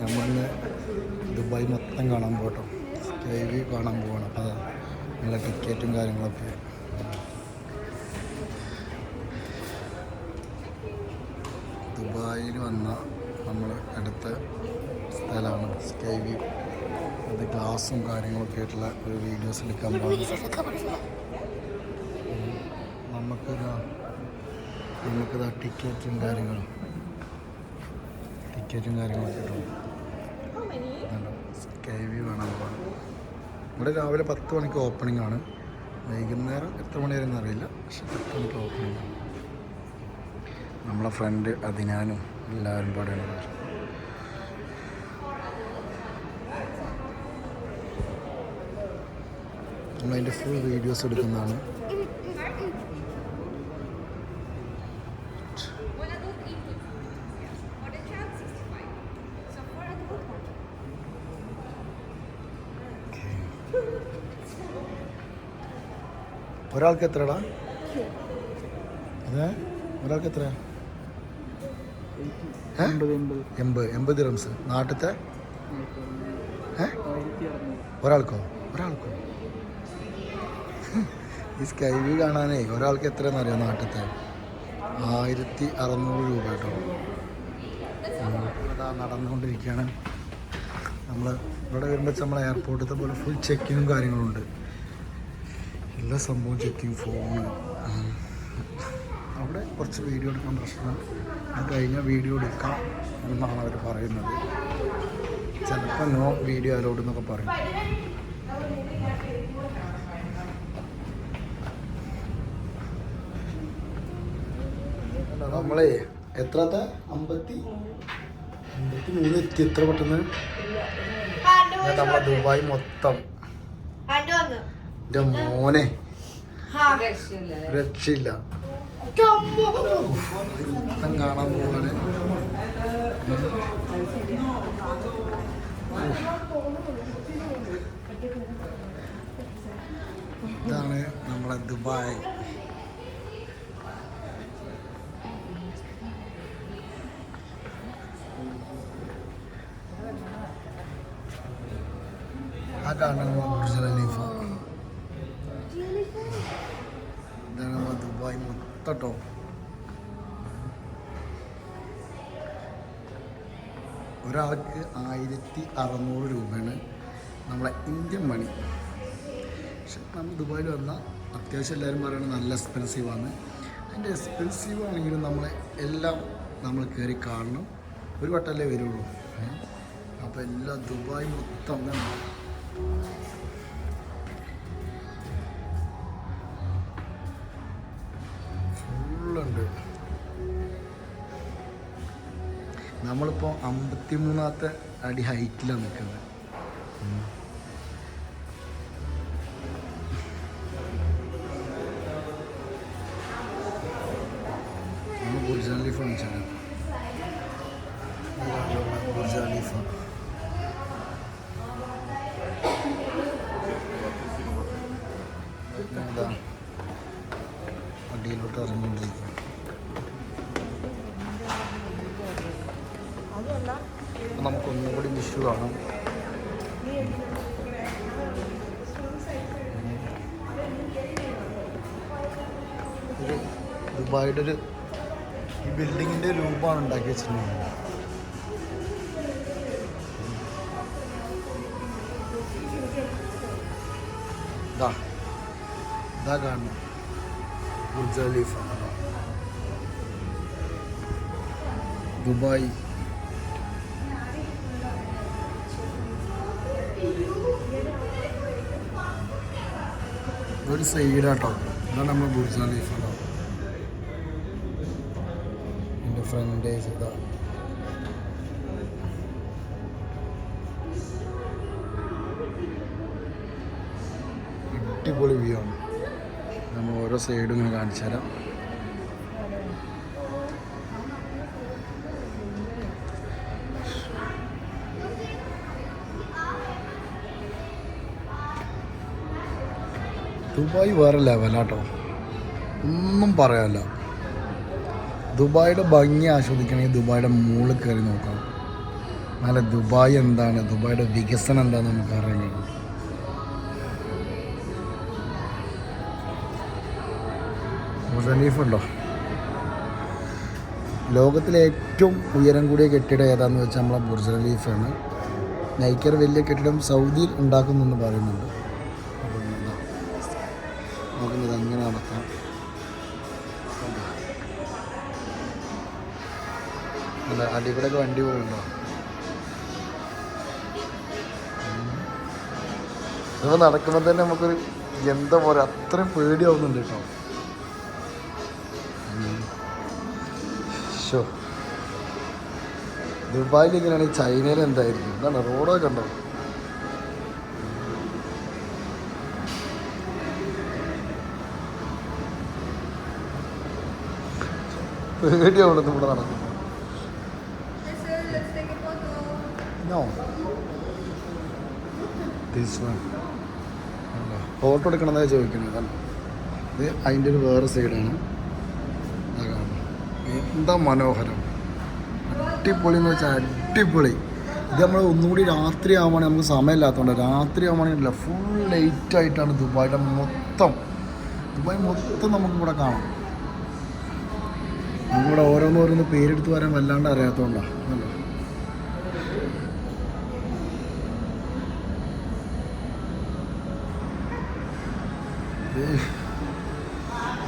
നമ്മളിന്ന് ദുബായ് മൊത്തം കാണാൻ പോട്ടോ സ്കൈ കാണാൻ പോകണം. അപ്പോൾ അതാ നല്ല ടിക്കറ്റും കാര്യങ്ങളൊക്കെ. ദുബായിൽ വന്ന നമ്മൾ അടുത്ത സ്ഥലമാണ് സ്കൈ വ്യൂ അത് ഗ്ലാസും കാര്യങ്ങളൊക്കെ ആയിട്ടുള്ള ഒരു വീഡിയോസ് എടുക്കാൻ പോകുന്നത് നമുക്കിതാ നമുക്കിതാ ടിക്കറ്റും കാര്യങ്ങളും. ടിക്കറ്റും കാര്യങ്ങളൊക്കെ കിട്ടും സ്കൈ വി കാണാൻ ഇവിടെ രാവിലെ പത്ത് മണിക്ക് ഓപ്പണിംഗ് ആണ്. വൈകുന്നേരം എത്ര മണി വരെ അറിയില്ല. പക്ഷെ പത്ത് മണിക്ക് ഓപ്പണിംഗ് ആണ്. നമ്മളെ ഫ്രണ്ട് അതിനാനും എല്ലാവരും പാടെയാണ് നമ്മളതിന്റെ ഫുൾ വീഡിയോസ് എടുക്കുന്നതാണ്. ഒരാൾക്ക് എത്രടാ അതെ ഒരാൾക്ക് എത്ര എൺപത് എൺപത് റംസ് നാട്ടത്തെ ഒരാൾക്കോ? ഒരാൾക്കോ? ഈ സ്കൈ വ്യൂ കാണാനേ ഒരാൾക്ക് എത്രയെന്ന് അറിയാം നാട്ടിലത്തെ? ആയിരത്തി അറുന്നൂറ് രൂപ കേട്ടോ. അതാ നടന്നുകൊണ്ടിരിക്കുകയാണ്. നമ്മൾ ഇവിടെ വരുമ്പോൾ നമ്മൾ എയർപോർട്ടിലത്തെ പോലെ ഫുൾ ചെക്കിങ്ങും കാര്യങ്ങളുണ്ട് എല്ലാ സംഭവം ചെക്കിങ് ഫോണ് അവിടെ കുറച്ച് വീഡിയോ എടുക്കാൻ പ്രശ്നം. അത് കഴിഞ്ഞാൽ വീഡിയോ എടുക്കാം എന്നാണ് അവർ പറയുന്നത്. ചിലപ്പോൾ നോ വീഡിയോ അലോഡ് എന്നൊക്കെ പറയും. നമ്മളെ എത്രത്തെ? അമ്പത്തി? അമ്പത്തി മൂന്ന് എത്തി. എത്ര പെട്ടെന്ന്? നമ്മളെ ദുബായ് മൊത്തം. എന്റെ മോനെ. രക്ഷയില്ല. കാണാൻ പോവാണ്. ഇതാണ് നമ്മളെ ദുബായ്. മൊത്തട്ടോ ഒരാൾക്ക് ആയിരത്തി അറുന്നൂറ് രൂപയാണ് നമ്മളെ ഇന്ത്യൻ മണി. പക്ഷെ നമ്മൾ ദുബായിൽ വന്നാൽ അത്യാവശ്യം എല്ലാവരും പറയുന്നത് നല്ല എക്സ്പെൻസീവാണ് അതിന്റെ എക്സ്പെൻസീവ് ആണെങ്കിലും നമ്മളെ എല്ലാം നമ്മൾ കയറി കാണണം. ഒരു വട്ടമല്ലേ വരുള്ളൂ. അപ്പോൾ എല്ലാ ദുബായ് മൊത്തം നമ്മളിപ്പോൾ അമ്പത്തി മൂന്നാമത്തെ അടി ഹൈറ്റിലാണ് നിൽക്കുന്നത്. നമുക്കൊന്നും കൂടി വിഷു കാണാം. ഒരു ദുബായിയുടെ ഒരു ഈ ബിൽഡിങ്ങിന്റെ രൂപമാണ് ഉണ്ടാക്കി വെച്ചിട്ടുള്ളത് ഇതാ ഇതാ കാണുന്നു. Burj Khalifa. ദുബായ്. ഒരു സൈഡാട്ടോ. ഇതാണ് നമ്മൾ ബുർജ് ഖലീഫ കേട്ടോ എന്റെ ഫ്രണ്ട് ഇതാ. അടിപൊളി വ്യൂ ആണ്. നമ്മൾ ഓരോ സൈഡും ഇങ്ങനെ കാണിച്ചു തരാം ദുബായ് വേറെ ലെവലാട്ടോ ഒന്നും പറയാല്ല ദുബായിയുടെ ഭംഗി ആസ്വദിക്കണമെങ്കിൽ ദുബായിയുടെ മുകളിൽ കയറി നോക്കാം. നല്ല ദുബായ് എന്താണ്? ദുബായിയുടെ വികസനം എന്താണെന്ന് നമുക്ക് അറിയാൻ കഴിയും. ഉണ്ടോ ലോകത്തിലെ ഏറ്റവും ഉയരം കൂടിയ കെട്ടിടം ഏതാണെന്ന് വെച്ചാൽ നമ്മളെ ബുർജ് ഖലീഫാണ് നൈക്കർ വലിയ കെട്ടിടം സൗദിയിൽ ഉണ്ടാക്കുന്നെന്ന് പറയുന്നുണ്ട്. നമുക്കിത് അങ്ങനെ നടത്താം. അല്ല അടികൂടെയൊക്കെ വണ്ടി പോകുന്നുണ്ടോ? ഇത് നടക്കുമ്പോൾ തന്നെ നമുക്കൊരു എന്താ പോലെ അത്രയും പേടിയാവുന്നുണ്ട് കേട്ടോ. ദുബായിൽ ഇങ്ങനെയാണ് ചൈനയിൽ എന്തായിരിക്കും? എന്താണ് റോഡൊക്കെ ഉണ്ടോ? പേടിയാവുന്നത് ഇവിടെ നടക്കും Listen, let's take a photo. No this one photo എടുക്കണമെന്നാ ചോദിക്കുന്നത്. അല്ല ഇത് അതിന്റെ ഒരു വേറെ സൈഡാണ്. എന്താ മനോഹരം? അടിപൊളി എന്ന് വെച്ചാൽ അടിപൊളി. ഇത് നമ്മൾ ഒന്നുകൂടി രാത്രി ആവുകയാണെങ്കിൽ നമുക്ക് സമയമില്ലാത്തതുകൊണ്ട് രാത്രി ആവുകയാണെങ്കിൽ ഫുൾ ലൈറ്റ് ആയിട്ടാണ് ദുബായിയുടെ മൊത്തം. ദുബായ് മൊത്തം നമുക്കിവിടെ കാണാം. നമുക്കിവിടെ ഓരോന്നോരോന്ന് പേരെടുത്ത് വരാൻ വല്ലാണ്ട് അറിയാത്തതുകൊണ്ടാണ് അല്ലേ.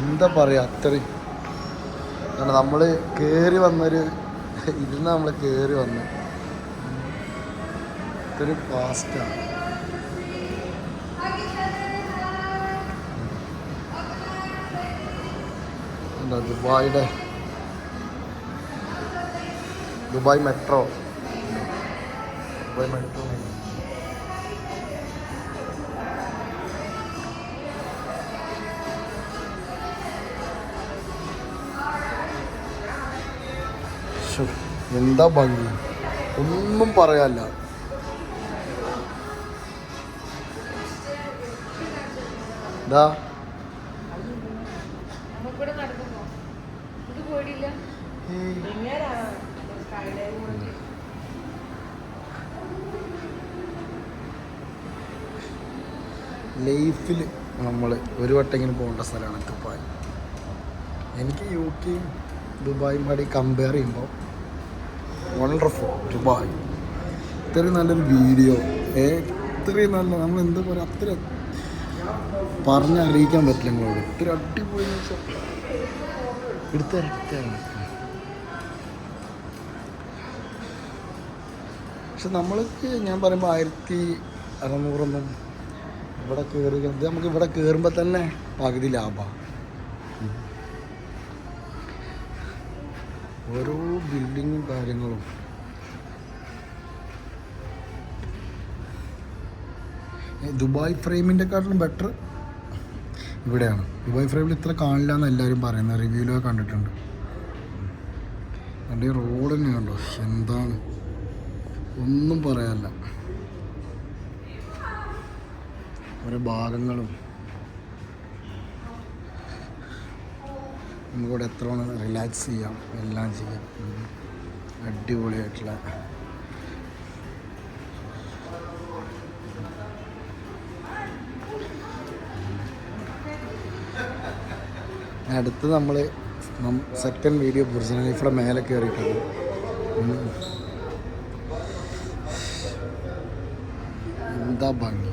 എന്താ പറയാ അത്രയും? നമ്മൾ കയറി വന്നൊരു ഇരുന്ന് നമ്മൾ കയറി വന്നു ഇത്ര ഫാസ്റ്റാണ് എന്താ ദുബായിയുടെ ദുബായ് മെട്രോ. ദുബായ് മെട്രോ എന്താ ഭംഗി? ഒന്നും പറയാല്ല ഇതാ. നമുക്കിവിടെ ലൈഫിൽ നമ്മൾ ഒരു വട്ടെങ്കിലും പോകേണ്ട സ്ഥലമാണ് ദുബായ്. എനിക്ക് യു കെയും ദുബായും കൂടി കമ്പയർ ചെയ്യുമ്പോൾ വണ്ടർഫുൾ ദുബായ്. ഇത്രയും നല്ലൊരു വീഡിയോ ഇത്രയും നല്ല നമ്മൾ എന്താ പറയുക അത്ര പറഞ്ഞറിയിക്കാൻ പറ്റില്ല നിങ്ങളോട്. ഇത്ര അടിപൊളി എടുത്തിരട്ടാണ് പക്ഷെ നമ്മൾക്ക് ഞാൻ പറയുമ്പോൾ ആയിരത്തി അറുന്നൂറൊന്നും ഇവിടെ കയറി ഇത് നമുക്ക് ഇവിടെ കയറുമ്പോൾ തന്നെ പകുതി ലാഭമാണ് ഓരോ ബിൽഡിങ്ങും കാര്യങ്ങളും. ദുബായ് ഫ്രെയിമിന്റെ കാട്ടിലും ബെറ്റർ ഇവിടെയാണ്. ദുബായ് ഫ്രെയിമിൽ ഇത്ര കാണില്ല എന്ന് എല്ലാവരും പറയുന്നത് റിവ്യൂലൊക്കെ കണ്ടിട്ടുണ്ട്. എന്റെ റോഡ് തന്നെ കണ്ടോ എന്താണ്? ഒന്നും പറയാനില്ല. ഓരോ ഭാഗങ്ങളും. നമുക്കിവിടെ എത്ര റിലാക്സ് ചെയ്യാം എല്ലാം ചെയ്യാം. അടിപൊളിയായിട്ടുള്ള അടുത്ത് നമ്മൾ സെക്കൻഡ് വീഡിയോ ബുർജ് ഖലീഫയുടെ മേലെ കയറിയിട്ടാണ് ഉം. എന്താ ഭംഗി?